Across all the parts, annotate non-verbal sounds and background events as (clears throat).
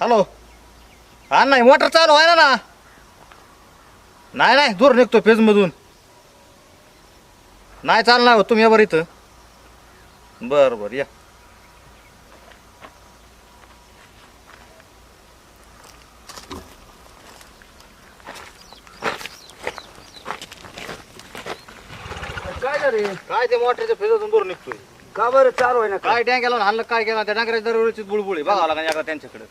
Hello हा नाही motor चालू आहे ना नाही नाही दूर निघतो फेजमधून नाही चालणार हो तुम्ही या बरं इथं. बरं बरं या. काय झाले काय ते मोटरच्या फेजमधून दूर निघतोय? का बरं चालू आहे ना काय? डँग्या लावून हाणलं काय केलं? त्या डांगऱ्याच्या दरवेळेची बुळबुळी बघावं लागेल एकदा त्यांच्याकडे.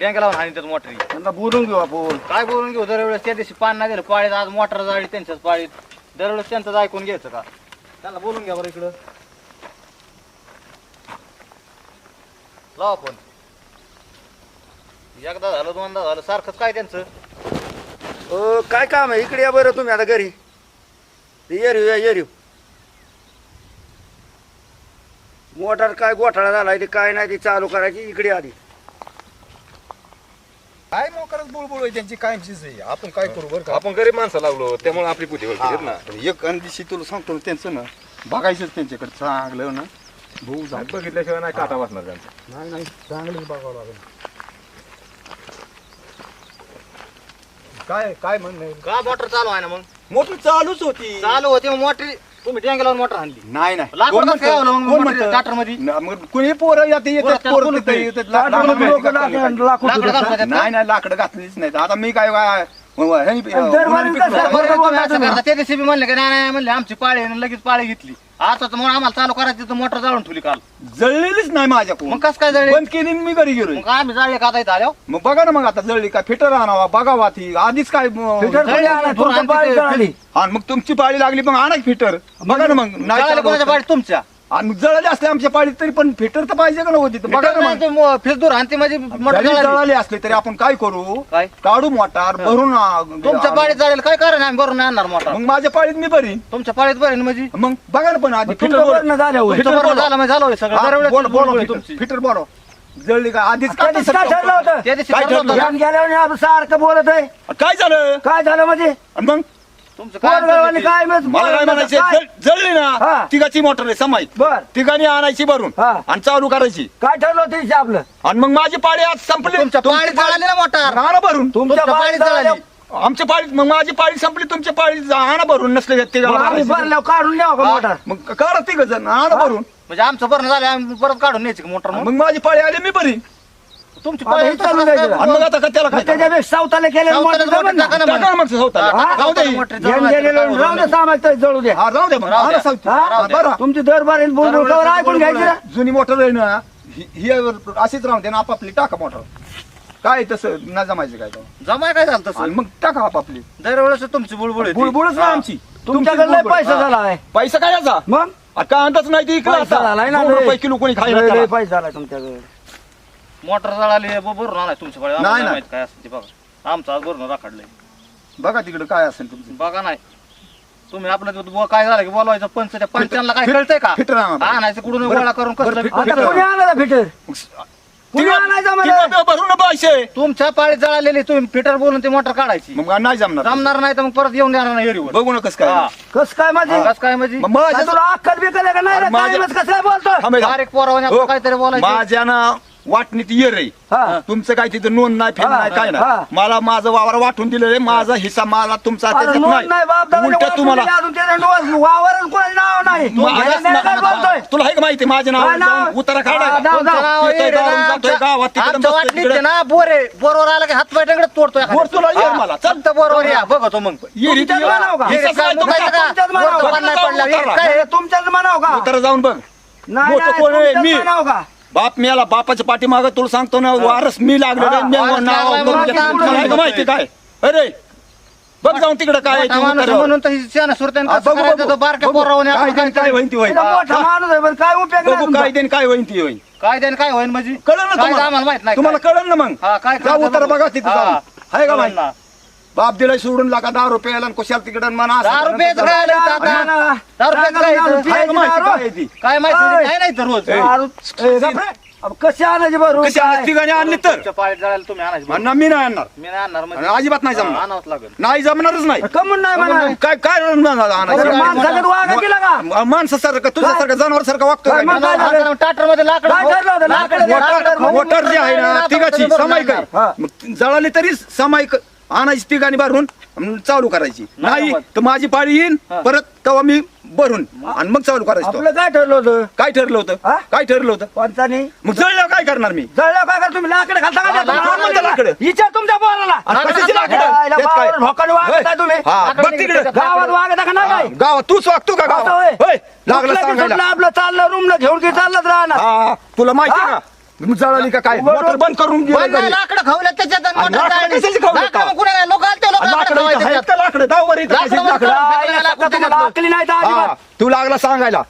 डँग्या लावून हाणी त्यात मोटरी. त्यांना बोलून घेऊ आपण. काय बोलून घेऊ? दरवेळेस त्या दिवशी पान नाही दिलं. पाळीत आज मोटर जाळी त्यांच्याच पाळीत. दरवेळेस त्यांचं ऐकून घ्यायचं का? त्यांना बोलून घ्या बरं इकडं. लावा फोन एकदा झालं दोनदा झालं. सारखंच काय त्यांचं? अ, काय काम आहे? इकडे या बरं तुम्ही आता घरी. येरीव या येरीव मोटार काय गोठाळा झालाय ते काय नाही ते चालू करायची इकडे आधी. काय मोकरच बुळबुळ आहे त्यांची कायमचीच आहे. आपण काय करू बरं का? आपण गरीब माणसं लागलो त्यामुळे आपली बुद्धी ना. एक दिवशी तुला सांगतो ना त्यांचं ना बघायचंच त्यांच्याकडे चांगलं ना. भाऊ जा बघितल्याशिवाय नाही काटा वाचणार त्यांचा. नाही नाही चांगलंच बघावं लागेल. काय काय म्हणणं? का मोटर चालू आहे ना मग? मोटर चालूच होती. चालू होती मग मोटर तुम्ही लावून मोटर आणली नाही नाही लाकूड कोण काय लावलं मग म्हणतं? कोण मोटर म्हणतं? टाटरमध्ये? ना, मग कुणी पोरं येते पोरं येतात त्याला पोरं कोण तिथं होते? येतात, लाकडं. घालतात नाही नाही लाकडं घातलीच नाही आता मी काय वा- बी म्हणले की नाही नाही म्हणले आमची पाळी आहे, लगेच पाळी घेतली. आता तर मग आम्हाला चालू करायची मोटर जाळून ठेवली काल. जळलेलीच नाही माझ्याकडून. मग कसं काय जळली? बंद केली आणि मी घरी गेलो मग आम्ही जाळले का आता इथं आल्यावर? मग बघा ना मग आता जळली का फिटर आणावा बघावा ती. आधीच काय म- फिटर जळाली. हा मग तुमची पाळी लागली मग आणा फिटर. बघा ना मग नाही जाळले चालू कोणाच्या तुमच्या. आणि जळाले असले आमच्या पाळीत तरी पण फिटर तर पाहिजे का नव्हती तर बघा ना. मग फेस दूर आणते माझी मोटर जरी जळाली. जळाले असले तरी आपण काय करू? काय? काढू मोटार भरून आ- तुमच्या पाळीत जाळेल. काय कारण आम्ही भरून आणणार मोटर. मग माझ्या पाळीत मी बरी. तुमच्या पाळीत बरं आहे ना म्हणजे मग बघा ना पण आधी तुमचं फिटर झालं होय. तुमचं बरोबर झालं म्हणजे झालं होय. सगळं दरवेळेस बोल बोल बुळबुळ आहे तुमची. फिटर बोलो जळली का? आधीच त्या दिवशी काय ठरलं होतं? त्या दिवशी काय ठरलं? होतं? गेल्यावर सारखं बोलत आहे काय झालं? काय झालं म्हणजे? आणि मग? तुमचं काय पोरगावाने काय मग मला काय बोलत म्हणायचे काय? जळ- जळली हा. ना तिघाची मोटर आहे समाईत बर. तिघांनी आणायची भरून हा. आणि चालू करायची. काय ठरलं होतं आपलं? आणि मग माझी पाळी आज संपली. तुमच्या तुमची पाळीत जळाली ना मोटर. आणा भरून. तुमच्या जळाली. जळाली. आमच्या पाळीत मग माझी पाळी संपली तुमच्या पाळीत आणा भरून नसले मग आम्ही ते भरल्यावर काढून द्यावं का मोटर? मग करा तिघ जण आणा भरून. म्हणजे आमचं भरणं झालं आम्ही परत काढून न्यायची मोटर मग? मग माझी पाळी आली मी बरी तुमची आता पाळी हे चालू द्यायचं. आणि मग आता का त्याला काय त्याच्यापेक्षा सावताला केलेलं सावताला मोटर जमन ना. मोटर टाका टाका ना मग सवताला. हा, जाऊ दे मोटर गेलेलं राहू जळू द्या हा राहू मग राहू. हा? हा, बरं तुमची दरबार बोलून ऐकून घ्यायची ना. जुनी मोटर आहे ना ही ही अशीच राहून दे ना आपापली टाका मोटर काय तसं ना जमायचं काय. जमाय काय झालं आणि तसं मग टाका आपापली दरवेळेस तुमची बुळबुळ. बुळबुळच ना हा. आमची तुमच्याकडे लय. पैसा हा. झाला आहे पैसा काय याचा मग आ, का अंदाज नाही ती इकडे पैसा झालाय ना दोन लय. रुपये किलो कोणी लय- लय खायला पैसा झाला तुमच्याकडे मोटर जळाली ब- भरून आणाय तुमच्या पाळी आम्हाला नाही, नाही. माहीत काय असतं ते बघा. आमचं आज भरून राखाडलंय. बघा तिकडे काय असेल तुमचं. बघा नाही. तुम्ही आपलं ते बुवा काय झालं की बोलवायचं पंच त्या पंचांना काय कळतंय का. आणायचं कुठून बरं, गोळा करून बरं, कसलं फिट- आता फिटर. कोणी आणायचा फिटर कुणी तिघं- आणायचा तिघं मला बी भरून पैसे. तुमच्या पाळीत जळालेली तुम्ही फिटर बोलून ती मोटर काढायची. मग नाही जमणार. जमणार नाही तर मग परत येऊन देणार नाही एरीवर बघू ना कसं काय. हा. कस काय माझे? कस काय म्हणजे मग माझ्या- काय तुला अक्कल बिकल आहे का? नाही रे? कसं काय थांबे पोरावाने हो. काहीतरी बोलायचं. माझ्या ना वाटणीत ये रे हा तुमचं काय तिथं नोंद नाही फिर हा, नाही काय हा. नाही मला माझं वावर वाटून दिलं रे माझा हिस्सा मला तुमचा अरे त्याच्यात नोंद नाही बाप दादा, उलट तुम्हाला दिली अजून त्याचं नोंद- वावरच कोणाचं नाव नाही माझ्याच याने काय नावानं- बोलतोय तुला आहे का माहिती माझे नाव काय नाव? जाऊन उतारा हा. नाव ना, आमच्या- वाटणीत ना बोरे बोरवर आला की हात पाय तोडतोय बोर तुला ये मला, चल. फक्त बोरवर या बघतो मग का? का? पडलं. हे. काय तुमच्याच म्हणाव का उतारा जाऊन बघ नाही मोठं नाही, कोण आहे? तुमच्याच मी. म्हणावं का बाप मी आला बापाच्या पाठीमाग तुला सांगतो ना वारस मी लागलो नाव तुला आहे का. माहिती काय अरे बघ जाऊन तिकडे काय आहे ते मोठा माणूस आहे उतारावर. म्हणून तर शहाणा सुरत्यानं हा, कसं बघू, करायचं बघू. तो बारक्या बघू. पोरावाने काय आपण देईन, काय होईन ती होईन इथं मोठा माणूस आहे पण काय उपयोग नाही बघू तुमचा. काय देईन काय होईन ती होईन काय देईन काय होईल म्हणजे कळलं ना काय ते आम्हाला तुम्हाला माहीत नाही तुम्हाला काय. कळलं ना मग हा, काय जा उतारा बघू. तिथं हा. जाऊन आहे का कळलं माहिती. बाप दिलाय सोडून लागा दहा रुपयाला आणि कशाला तिकडं म्हणा दहा रुपयाचं काय आलं इथं आता? दहा रुपयाचं काय इथं? आहे का माहिती काय आहे ती? काय माहिती काय नाही तर रोज. कशी आणायची बरं कशी? तिघांनी आणली तर. तुमच्या पाळीत जळायला तुम्ही आणायची आणि मी नाही आणणार. मी नाही आणणार म्हणजे आणि अजिबात नाही जमणार. आणावंच लागेल. नाही जमणारच नाही. कमून नाही म्हणा. काय काय आणणार आणायचं? माणसाकडे वागा केला का? म- माणसासारखं तुझ्यासारखं जनावर सारखं वागतो काय मग काय झालं? टाटरमध्ये लाकड काय ठरलं होतं? लाकडं द्या, लाकडं. मोटर जी आहे ना तिघाची सामायिक आहे. मग ती जळाली तरी सामायिक आणायची तिघांनी भरून आणि चालू करायची. नाही तर माझी पाळी येईन परत तेव्हा मी भरून आणि मग चालू करायचं. आपलं काय ठरलं होतं? काय ठरलं होतं? हा? काय ठरलं होतं? पंचानी मग जळलं काय करणार मी? जळलं काय कर तुम्ही लाकडं घालता का? कोण म्हणतं लाकडं? हिच्या तुमच्या पोराला. आणि कशाची लाकडं? यायला त्यात काय? बाहेर भोकाड वागताय तुम्ही. हा, बघ तिकडे. गावात वागता का? नाही? काय गावात तूच वागतो का गावात? होय? होय लागलं कुठलं की सांगायला. सुटलं आपलं चाललं रूम घेऊन की चाललंच राहणार. हा तुला माहिती हा? का? जळाली का काय मोटर बंद करून गेलं घरी. लाकडं खावल्यात त्याच्यात आणि लाकडं. कशाची लाकडं का? लोक आलते लोक लाकडं लाकडं इथं खावायचे आहेत का लाकडं दाव बरं इथं लाकडं कशाची लाकडं? लाकडं. आईला सगळं तुम्हाला अक्कली नाही तर हा, अजिबात तू लागला सांगायला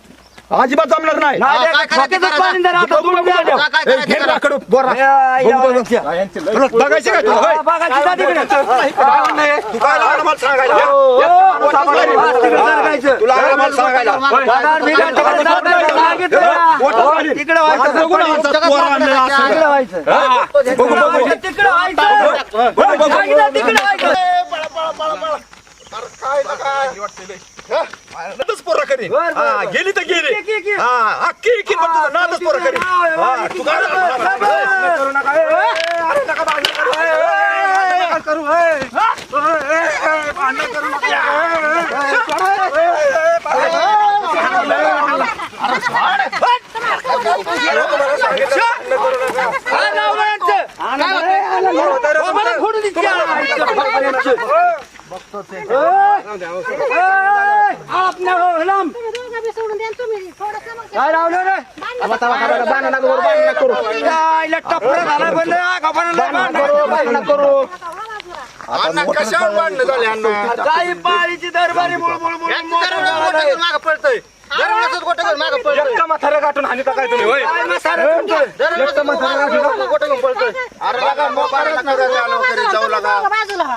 अजिबात जमणार नाही नाही, हा, ते काय करायचं डोक्यातच करा. पाणी द्या, आता तुम्ही द्या, द्या. काय ए, करायचं घे करा. लाकडं, बोरा. ए, आई, बघू, बघू. आई, तुला बघायचं का तुला होय? हा, बघा, तिथं तिकडे. काय म्हणणं आहे? तू काय लागला मला सांगायला हो, या, सांभाळा, या, तिकडे सरकायचं. तू लागला मला सांगायला होय? पगार बिगार तिकडे सरकायचं, सांगितलं ना. मोठं झाली. तिकडे व्हायचं. आता बघू ना, आमचा पोर आणलेला असं. तिकडे व्हायचं. हा? बघू, बघू. तिकडे व्हायचं. बघू, बघू. सांगितलं तिकडे व्हायचं. नादच पोरं करीन. बर, बर, हा, बर. गेली तर गेली की, की, की. हा अख्खी पण तुझं नादच पोरं करीन. हा, तू काय करू नका. ए, ए, अरे नका भांडण करू. ए, नका करू. भांडण करू नका. हो, हो. एका. अरे बारा तुमच्या आईला तवर तुमच्या आईला लावायचं ना. अजिबात माझी मारी नाही द्यायची मोटर नाही चालू करून द्यायचा आता तुम्ही?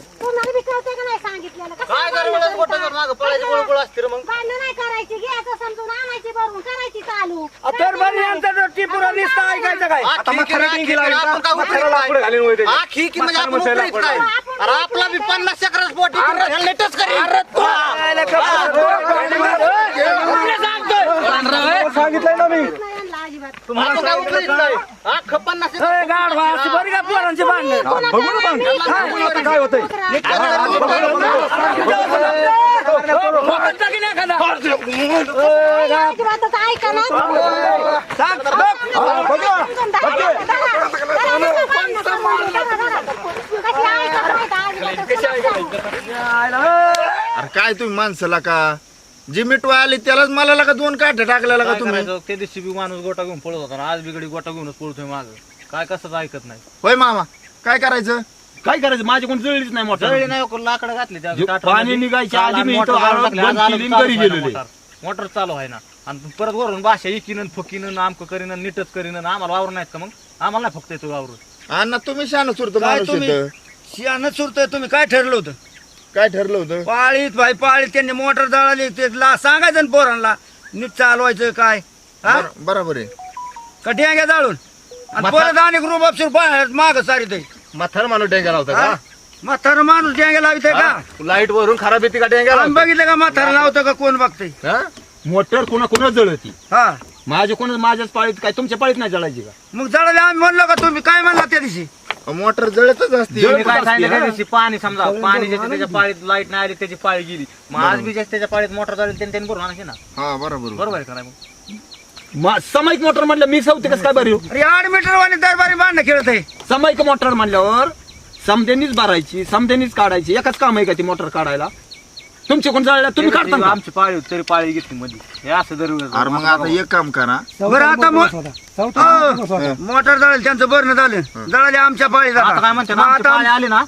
तुम्हाला बी कळतंय का नाही सांगितलेलं? कसं काय दरवेळेस गोटं घेऊन मागं पळायची गुळगुळ असते रे मग. भांडणं नाही करायची घ्यायचं समजून आणायची भरून करायची चालू. यांचं नुसतं ऐकायचं काय? आपण काय म्हणजे आपण. अरे आपला बी पन्नास सांगितलंय ना मी. बरी का पोरांची भांडणं. बघू ना मग आता होतंय? अरे काय तुम्ही माणसाला का? जी मिटवा आली त्यालाच मला लका दोन काठ्या टाकलेला का काय तुम्ही? करायचं? त्या दिवशी बी माणूस गोटा घेऊन पळत होता ना आज बिगडी गोटा घेऊनच पळतोय माग. काय कसं ऐकत नाही. होय मामा काय करायचं? काय करायचं? माझी कोण जळलीच नाही मोटर जळली नाही कोण लाकडं घातली त्या जे ताटामध्ये. पाणी निघायच्या काल आधी मी मोटर इथं चालू. आज आलो घरी गेलेले. मोटर. मोटर चालू आहे ना. आणि परत वरून भाषा इकिन फुकीन आमक करीन नीटच करीन आम्हाला वावर नाहीत का मग? आम्हाला नाही फक्त येतो वावर. अण्णा तुम्ही शान सुरत काय माणूस तुम्ही? येतं शियानं सुरतोय तुम्ही काय ठरलं होतं? काय ठरलं होतं? पाळीत भाई पाळीत. त्यांनी मोटर जळाली ते ला सांगायचं ना पोरांना. नीट चालवायचं काय? हा? बरं- बरोबर आहे. कटिया घ्या जाळून? आणि परत अनेक रूप अक्षर माग सारी ते म्हातार माणूस डेंग्या लावता म्हातारं माणूस डेंग्या लावित का? लाइट वरून खराब येते का डेंग्या आम्ही बघितलं का म्हातारं लावतं का कोण बघतंय? मोटर कोणा कोणा जळती? हा. माझे कोण माझ्याच पाळीत काय तुमच्या पाळीत नाही जळायची का? मग जळाले आम्ही म्हणलो का तुम्ही? काय म्हणला त्या दिवशी? मोटर जळतच असते. मी काय सांगितलं त्या दिवशी पाणी समजा पाणी ज्याच्या त्याच्या पाळीत लाइट नाही आली त्याची पाळी गेली. मग आज बी ज्याच्या त्याच्या पाळीत मोटर चालली त्यांनी त्यांनी भरून आणायची ना. हा बरोबर. बरोबर आहे का नाही मग? मा- सामायिक मोटर म्हणलं मी सवते कसं काय बरी अरे आठ मीटर वाणी दरबारी भांडणं खेळत आहे. सामायिक मोटर म्हणल्यावर समध्यांनीच भरायची समध्यांनीच काढायची. एकच काम आहे का ती मोटर काढायला? तुमचे कोण जळल्या? तुम्ही काढता. आमची पाळी होती, तरी पाळी घेतली मध्ये हे असं अरे मग आता एक काम करा. बरं आता मोटर जळेल त्यांचं बरणं झालं. जळाले आमच्या पाळी आता. काय म्हणते ना, आमची पाळी आली ना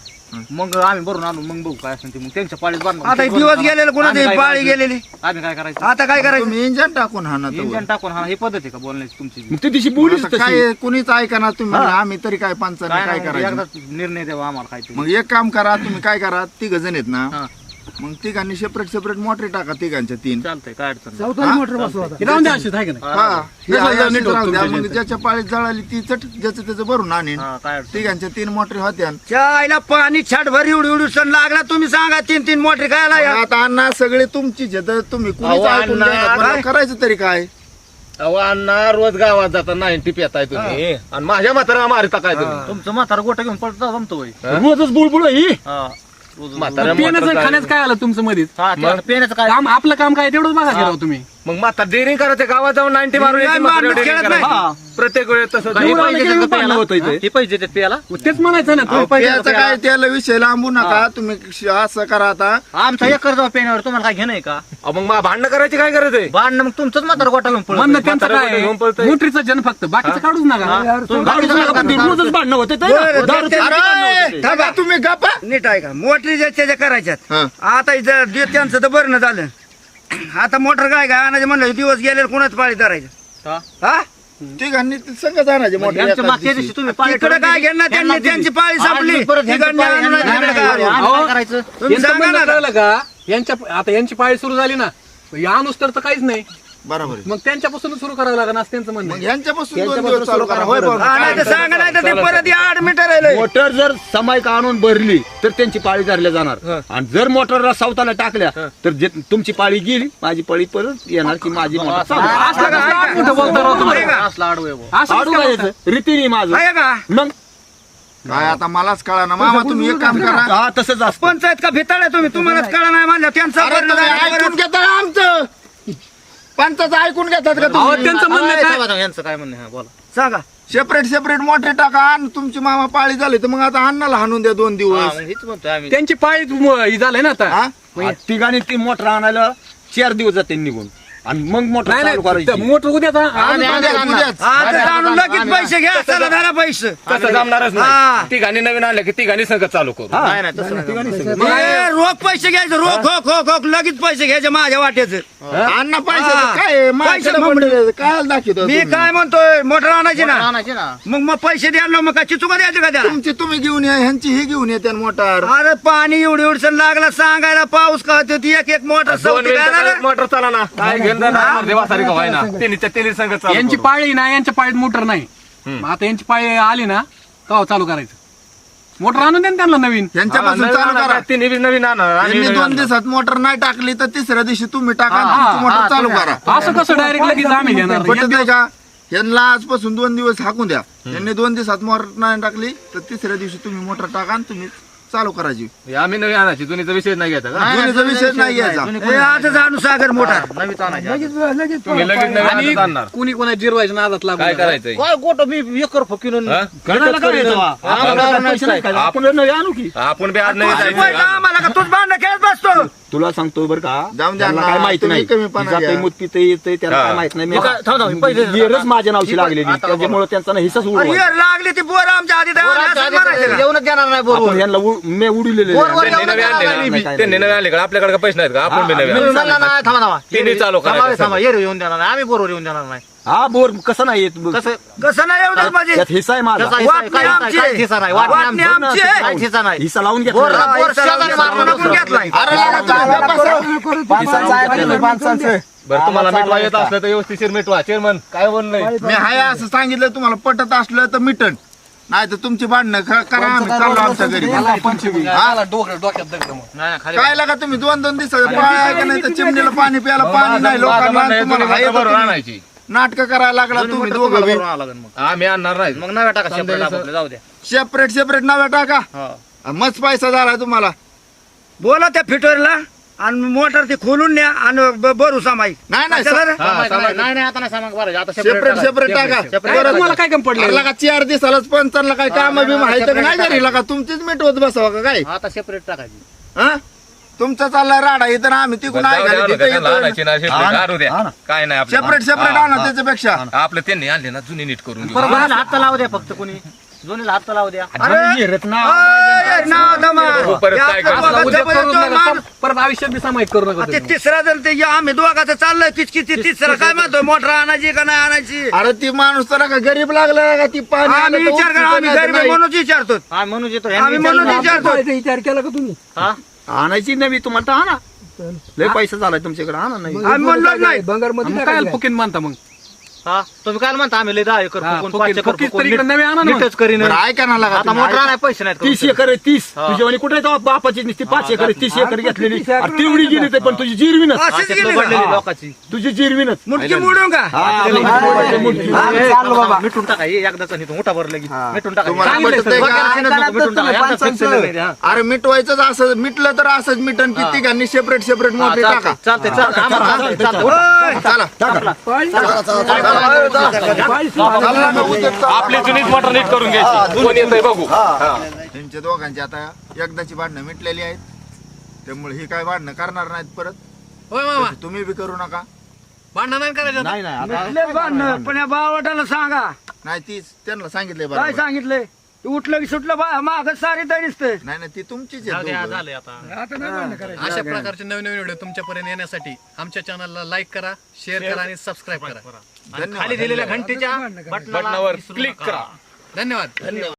मग आम्ही भरून आणू मग बघू काय असेल ते. मग त्यांच्या पाळीत बांधू आता दिवस गेलेले कोणाची? पाळी गेलेली. आम्ही काय करायचं? आता काय करायचं तुम्ही इंजन टाकून हा ना तो. इंजन टाकून हा ही पद्धत आहे का बोलण्याची तुमची? मग ते दिवशी बोलीच आता तशी. काय कुणीच ऐका ना तुम्ही आम्ही तरी काय पंचाने काय काय नाही करायचं? एकदाच निर्णय द्यावा आम्हाला काहीतरी. मग एक काम करा तुम्ही काय करा तिघ जण आहेत ना हा. मग तिघांनी सेपरेट सेपरेट मोटरी टाका तिघांच्या तीन. चालतंय काय अडचण नाही. राहून द्या अशीच आहे का नाही? हा. हे. हा, आहे हा, अशीच नीट होतं राहू द्या. तुमच्या मग ज्याच्या पाळीत जळाली ती चट ज्याचं त्याचं भरून आणेन. हा, काय अडचण तिघांच्या तीन मोटरी होत्या. चायला पाणी छाटभर एवढी एवढी सण लागला तुम्ही सांगा तीन तीन मोटरी खायला या आता अण्णा सगळे तुमचीच आहेत तुम्ही कुणीच अहो, ऐकून अण्णा, घ्यायला पण काय? करायचं तरी काय? अहो अण्णा रोज गावात जाता नाईन्टी पेताय तुम्ही. आणि माझ्या म्हातारा मारिता काय तुम्ही? तुमचं म्हातारा गोटा घेऊन पडता जमतो रोजच बुळबुळ ही. हा. म्हातारा पिण्याचं मोटर आणि खाण्याचं. काय आलं तुमचं मध्येच हा, आता पेण्याचं काय? काम आपलं काम काय तेवढंच बघा की राव तुम्ही. मग म्हातारा डेअरिंग करायचं गावात जाऊन नाईन्टी मारून. प्रत्येक वेळेस तसं हे. होतं इथे. हे. पैसे देतात प्यायला? तेच म्हणायचं ना पैसे देतात काय त्याला विषय लांबू नका तुम्ही श- असं करा आता. आमचा एकर जाऊ पेण्यावर तुम्हाला काय घेणं आहे का? अहो, मग मा- भांडणं करायची काय गरज आहे? भांडणं मग तुमचंच म्हातारा गोटा घेऊन पळत त्यांचं काय? घेऊन पळतंय. मोटरीचं जन फक्त. बाकीचं काढूच नका. तुम्ही दारू बाकीचं नका, नका. पण ते करू. रोजच भांडणं होते ते बरं, ना. दारू ते- भांडणं अरे, होते. थांबा तुम्ही गप्पा. नीट आहे का मोटरी ज्याच्या ज्या करायच्यात. हा. आता इथं त्यांचं तर बरणं झालं. (clears throat) आता मोटर काय काय आणायचं म्हणलं दिवस गेले कोणाच पाळी धरायचं हा? हा तिघांनी यांच्या मागच्या दिवशी. तुम्ही पाळी तिकडे काय. घेणार त्यांनी यांना. त्यांची पाळी संपली परत यांची तिकडनं पाळी आणून यांना इकडे द्यायला काय? आम्ही अहो, काय करायचं तुम्ही यांचं सांगा म्हणणं ना कळलं का यांच्या आता यांची पाळी सुरू झाली ना या अनुस्तर तर काहीच नाही बरोबर आहे. मग त्यांच्यापासून सुरू करावं लागेल असं त्यांचं म्हणणं मग आहे. यांच्यापासून दोन दिवस चालू करा. होय भाऊ. हा, नाही तर सांगा नाही तर ते परत या आठ मीटर राहिले मोटर जर समायिक आणून भरली तर त्यांची पाळी धरल्या जाणार. आणि जर मोटरला सावताला टाकल्या तर जे तुमची पाळी गेली माझी पाळी परत येणार की माझी मोटर चालू. असलं कसं आठ मिनिटं बोलता राव तुम्ही? असला आडवं आहे बुवा. असं आडू कसं काय बोलता? याचं? रीतीने माझं. आहे का? मग? काय आता मलाच कळा ना मामा तुम्ही एक काम करा. हा तसंच असतं. पंचायत का भिताड आहे तुम्ही? तुम्हालाच कळा नाही म्हणलं त्यांचा अरे बरणं तुम्ही झालं, ऐकून घेता का आमचं? पंचाचं ऐकून घेतात का अहो तुम्ही? त्यांचं म्हणणं हा, काय? यांचं काय म्हणणं आहे? हा, बोला. सांगा. सेपरेट सेपरेट मोटरी टाका आणि तुमची मामा पाळी झाली तर मग आता अण्णाला हाणून द्या दोन हा, दिवस. हेच म्हणतोय आम्ही. त्यांची पाळी ही झालंय ना आता. हा? तिघांनी ती मोटर आणायला चार दिवस जाते निघून. आणि मग मोटर नाही चालू नाही करायची मोटर उद्याचा आम्ही- आम्ही उद्या- आणणार. उद्याच. आता जाणून लगेच पैसे घ्या चला धरा पैसे. तसं जमणारच हा. नाही तिघांनी नवीन आणलं की तिघांनी संगत चालू करू. हा. नाही नाही तसं नाही. ए, रोख पैसे घ्यायचे रोख हो. खो खो लगेच पैसे घ्यायचे माझ्या वाट्याचं अण्णा पैसे हा. काय आहे? माझ्याकडे पैसे पडलेले. काय दाखवतो मी? काय म्हणतोय? मोटर आणायची ना. आणायचे ना. मग मग पैसे द्यायला मग काय? चिचुका द्यायचं का त्याला? तुमची तुम्ही घेऊन या ह्यांची ही घेऊन येते मोटर. अरे पाणी एवढी एवढं लागला सांगायला पाऊस का होती? ती एक एक मोटर दोन मिनिटं मोटर चाला ना. काय घेऊन यांची. पाळी ना यांच्या पाळीत मोटर नाही. मग आता यांची पाळी आली ना तेव्हा चालू करायचं. मोटर आणून द्या ना त्यांना नवीन. ह्यांच्यापासून नवीन चालू करा. बी नवीन आणणार आणि त्यांनी दोन. दिवसात मोटर नाही टाकली तर तिसऱ्या दिवशी तुम्ही टाका आणि तुमची मोटर चालू करा. असं कसं डायरेक्ट लगेच आम्ही घेणार? पटत आहे का? यांना आजपासून दोन दिवस हाकून द्या. यांनी दोन दिवसात मोटर नाही टाकली तर तिसऱ्या दिवशी तुम्ही मोटर टाका आणि तुम्ही चालू करायची हे आम्ही नवीन आणायची जुनीचा विषय नाही घ्यायचा का? दोन्हीचा विषय नाही घ्यायचा. ए, आजच आणू सागर मोटर. नवीच आणायचे तुम्ही लगेच नवीन आणि आणत आणणार. कुणी कोणा जिरवायच्या नादात लागू काय नका. करायचंय? काय गोट मी एकर फकीन हा? काय येतं पैसे नाही? आपण नवी आणू की? आपण बी आज नाही पैसे जायचं. आम्हाला का? तूच भांडण खेळत बसतो. तुला सांगतो बरं का जाऊन द्या त्यांना ना, काय माहिती तुम्ही नाही. कमीपणा जाते घ्या. मूत पिते येते त्याला हा. काय माहीत नाही. मी मग काय- थांब, थांब, पैसे देतात. येरच माझ्या नावशी लागलेली. त्याच्यामुळे त्यांचा ना हिस्साच अरे लागली ती बोर आमच्या आधी. का? जेवणच देणार नाही आपण बरोबर यांना उ- मी उडलेले वर- वर त्यांनी एवढं नवी आणले ना त्यांनी. नवी आणले का आपल्याकडे का पैसे नाहीत का? आपण बी नवी हा, आणले. थांबा थांबा. तिन्ही चालू थांबा करायचं. थांबा. येर येऊन देणार नाही. आम्ही बरोबर येऊन देणार नाही. हा बोर कसं नाही? येत कसं? कसं नाही एवढं माझी? त्यात हिस्सा आहे माझा. कसा हिस्सा आहे? वाटणी काय हिस्सा आहे? आमची काय आहे. हिस्सा नाही वाटणी वाटणी आमची. आमची आहे. काय हिस्सा नाही. हिस्सा लावून बोर शेजारी आपण तुम्हाला मिटवा येत असलं तर व्यवस्थिशीर मिटवा चेअरमन काय बोललंय मी हाय असं सांगितलं तुम्हाला पटत असलं तर मिटन. नाही तर तुमची भांडणं करा आम्ही चाललो आमच्या घरी. याला डोक्यात डोक्यात दगड मग. नाही नाही, खाली काय लागा तुम्ही? दोन दोन दिवस पाय का नाही तर चिमणीला पाणी प्यायला पाणी नाही लोकांना आणि तुम्हाला हाय तर बरोबर तुम्ही. आणायची नाटक करायला लागला तुम्ही दोघं बी. आम्ही आणणार नाही. मग नव्या टाका जाऊ द्या. सेपरेट सेपरेट नव्या टाका. हा. मस्त पैसा झाला तुम्हाला. बोला त्या फिटरला आणि मोटर ती खोलून न्या आणि ब- भरू सामाई नाही नाही? हा, सामायिक नाही. नाही, आता नाही भरायचं, आता सेपरेट. सेपरेट टाका बरं. तुम्हाला काय कमी पडलं लगा चार दिवसालाच पंचांना काय काम बी माहिती का नाही घरी लगा तुमचीच मिटवत बसावं का काय आता सेपरेट टाकायची हा तुमचा चाललाय राडा इथं ना आम्ही तिकून जाऊ द्या, आणू द्या, त्यांना आहे आणायची ना, separate आणू द्या. काय नाही आपलं. सेपरेट सेपरेट हा, आणा हा. त्याच्यापेक्षा आपलं त्यांनी आणले ना जुनी नीट करून घेऊ. हात लावू द्या फक्त कोणी जुनीला हात लावू द्या अरे परत तो नका. माणूस- परत आयुष्यात बी सामायिक करू नका ते तुम्ही. तिसरा जण ते या आम्ही दोघाचं चाललंय तिचकी ती तिसरा. काय म्हणतोय मोटर आणायची का नाही आणायची? अरे ती माणूस तर का गरीब लागला का ती पाणी आम्ही विचार करा आम्ही गरीब विचारतो हा म्हणून येतो. आम्ही म्हणून विचारतो विचार केला का तुम्ही? हा? आणायची नवी तुम्हाला तर आणा. लय पैसा झालाय तुमच्याकडे आणा नाही. आम्ही नाही. मग काय फुकीन मानता मग? हा? तुम्ही काय म्हणता? आम्ही लय दहा एकर हा, फुकून, फुकीन- पाच एकर फुकीन फुकून, तर इकडे नवी आणा ना मग. नीटच करीन. बरं, ऐका ना लागा आता तुम्ही, मोटर ऐका. आणाय पैसे नाहीत तीस. एकर आहे तीस. तुझ्या आणि कुठे जाऊ बापाची नुसती पाच एकर आहे, तीस एकर घेतलेली अरे तेवढी गेली ते पण तुझी जिरवीनच अशीच गेली? लोकांची. तुझी जिरवीनच मुडकी मोडून का? बाबा. मिटून टाका हे एकदाच नाही मोठा भरलं की मिटून टाका. तुम्हाला पटतंय का? मिटून fix हा. अरे मिटवायचंच असं मिटलं तर असंच मिटन. की तिघांनी सेपरेट सेपरेट हा, मोठी चालतंय, टाका. चालतंय चालतंय. आम्हाला चालतंय, चालतंय. चला चला ना, उद्या चला. आपली जुनीच मोटर नीट करून घ्यायची. कोण येतंय बघू. त्यांच्या दोघांची आता एकदाची भांडणं मिटलेली आहेत. त्यामुळे ही काय भांडणं करणार नाहीत परत. होय मामा. तुम्ही बी करू नका. भांडण नाही करायचं नाही भांडणं, पण या बावटाला सांगा. नाही तीच त्यांना सांगितलंय काय बरोबर. सांगितलंय? उठलं की सुटलं बा माग सारी तरी दिसतंय. नाही नाही ती तुमचीच आहे दोघं. आता. अशा प्रकारचे नवीन नवीन व्हिडिओ तुमच्यापर्यंत येण्यासाठी आमच्या चॅनलला लाईक करा शेअर करा आणि सबस्क्राईब करा. आणि खाली दिलेल्या घंटीच्या बटनावर क्लिक. करा. धन्यवाद.